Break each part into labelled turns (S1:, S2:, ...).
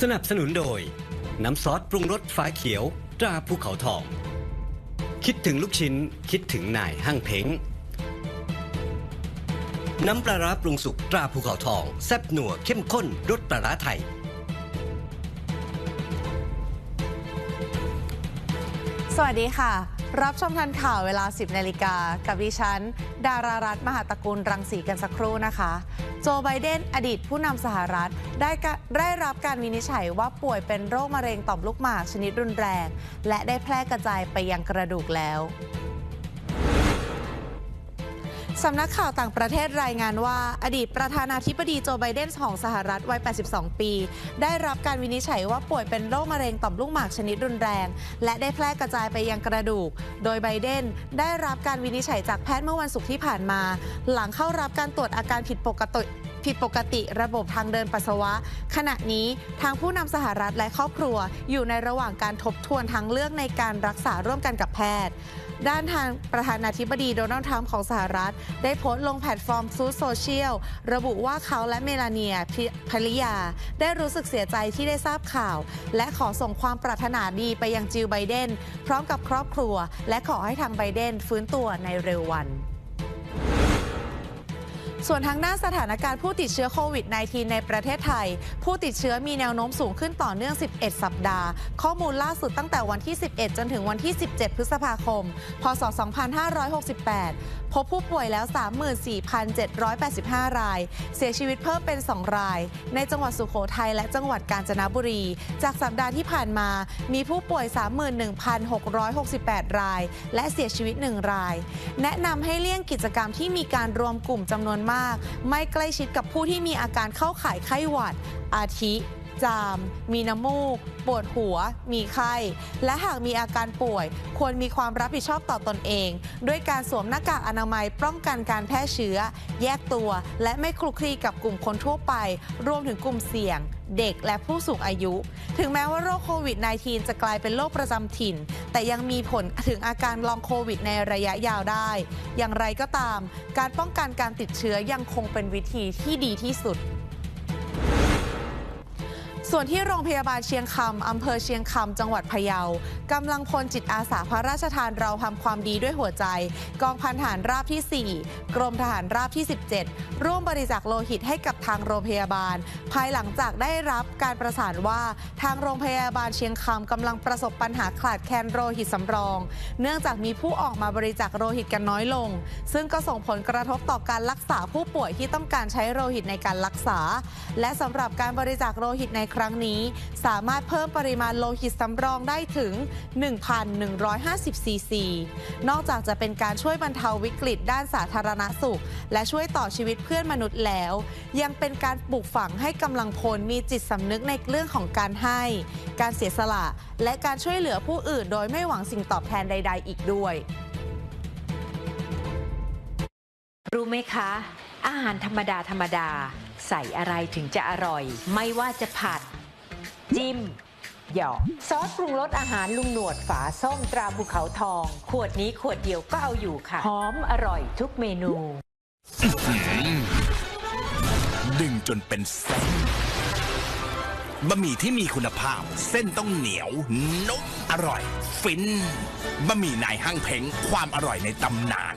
S1: สนับสนุนโดย น้ำซอสปรุงรสฟ้าเขียวตราภูเขาทอง คิดถึงลูกชิ้นคิดถึงนายห้างเพ้งน้ำปลาร้าปรุงสุกตราภูเขาทอง แซ่บหนัวเข้มข้นรสปลาร้าไทย
S2: สวัสดีค่ะ รับชมทันข่าวเวลา 10นาฬิกากับดิฉัน ดารารัฐมหาตระกูลรังสีกันสักครู่นะคะ โจไบเดนอดีตผู้นำสหรัฐได้ได้รับการวินิจฉัยว่าป่วยเป็นโรคมะเร็งต่อมลูกหมากชนิดรุนแรง และได้แพร่กระจายไปยังกระดูกแล้ว สำนักข่าวต่างประเทศรายงานว่า อดีตประธานาธิบดีโจไบเดนของสหรัฐวัย 82 ปี ได้รับการวินิจฉัยว่าป่วยเป็นโรคมะเร็งต่อมลูกหมากชนิดรุนแรง และได้แพร่กระจายไปยังกระดูก โดยไบเดนได้รับการวินิจฉัยจากแพทย์เมื่อวันศุกร์ที่ผ่านมา หลังเข้ารับการตรวจอาการผิดปกติ ผิดปกติระบบทางเดินปัสสาวะ ขณะนี้ทางผู้นำสหรัฐและครอบครัว อยู่ในระหว่างการทบทวนทางเลือกในการรักษาร่วมกันกับแพทย์ ด้านทางประธานาธิบดีโดนัลด์ทรัมป์ของสหรัฐ ได้โพสต์ลงแพลตฟอร์มซูโซเชียลระบุว่าเขาและเมลาเนียภริยา ได้รู้สึกเสียใจที่ได้ทราบข่าว และขอส่งความปรารถนาดีไปยังจิลไบเดนพร้อมกับครอบครัว และขอให้ทางไบเดนฟื้นตัวในเร็ววัน ส่วนทางด้านสถานการณ์ผู้ติดเชื้อโควิด -19 ในประเทศไทย ผู้ติดเชื้อมีแนวโน้มสูงขึ้นต่อเนื่อง 11 สัปดาห์ ข้อมูลล่าสุดตั้งแต่วันที่ 11 จนถึงวันที่ 17 พฤษภาคม พศ 2568 พบผู้ป่วยแล้ว 34,785 ราย เสียชีวิตเพิ่มเป็น 2 ราย ในจังหวัดสุโขทัยและจังหวัดกาญจนบุรี จากสัปดาห์ที่ผ่านมา มีผู้ป่วย 31,668 ราย และเสียชีวิต 1 ราย แนะนำให้เลี่ยงกิจกรรมที่มีการรวมกลุ่มจำนวนมาก ไม่ใกล้ชิดกับผู้ที่มีอาการเข้าข่ายไข้หวัดอาทิ จาม มีน้ำมูก ปวดหัว มีไข้ และหากมีอาการป่วย ควรมีความรับผิดชอบต่อตอนเอง ด้วยการสวมหน้ากากอนามัยป้องกันการแพร่เชื้อ แยกตัว และไม่คลุกคลีกับกลุ่มคนทั่วไป รวมถึงกลุ่มเสี่ยงเด็กและผู้สูงอายุ ถึงแม้ว่าโรคโควิด -19 จะกลายเป็นโรคประจำถิ่น แต่ยังมีผลถึงอาการลองโควิดในระยะยาวได้ อย่างไรก็ตาม การป้องกันการติดเชื้อยังคงเป็นวิธีที่ดีที่สุด ส่วนที่โรงพยาบาลเชียงคำอำเภอเชียงคำจังหวัดพะเยากำลังพลจิตอาสาพระราชทานเราทำความดีด้วยหัวใจ กองพันทหารราบที่ 4 กรมทหารราบที่ 17 ร่วมบริจาคโลหิตให้กับทางโรงพยาบาล ภายหลังจากได้รับการประสานว่าทางโรงพยาบาลเชียงคำกำลังประสบปัญหาขาดแคลนโลหิตสำรอง เนื่องจากมีผู้ออกมาบริจาคโลหิตกันน้อยลง ซึ่งก็ส่งผลกระทบต่อการรักษาผู้ป่วยที่ต้องการใช้โลหิตในการรักษา และสำหรับการบริจาคโลหิตในครั้งนี้ สามารถเพิ่มปริมาณโลหิตสำรองได้ถึง 1,150 ซีซี นอกจากจะเป็นการช่วยบรรเทาวิกฤตด้านสาธารณสุข และช่วยต่อชีวิตเพื่อนมนุษย์แล้ว ยังเป็นการปลูกฝังให้กำลังพลมีจิตสำนึกในเรื่องของการให้ การเสียสละ และการช่วยเหลือผู้อื่น โดยไม่หวังสิ่งตอบแทนใด ๆ อีกด้วย
S3: รู้ไหมคะ อาหารธรรมดาธรรมดา ใส่อะไรถึงจะอร่อย ไม่ว่าจะผัด จิ้ม หยอก ซอสปรุงรสอาหารลุงหนวดฝาส้มตราภูเขาทอง ขวดนี้ขวดเดียวก็เอาอยู่ค่ะ หอมอร่อยทุกเมนู
S4: ดึงจนเป็นเส้นบะหมี่ที่มีคุณภาพ เส้นต้องเหนียว นุ่มอร่อย ฟินบะหมี่นายห้างเพ้งความอร่อยในตำนาน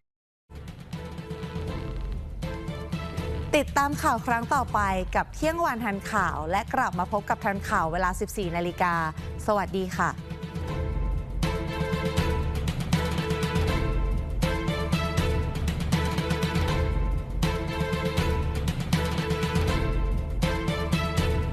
S2: ติดตามข่าวครั้งต่อไปกับเที่ยงวันทันข่าว และกลับมาพบกับทันข่าวเวลา 14 นาฬิกา สวัสดีค่ะ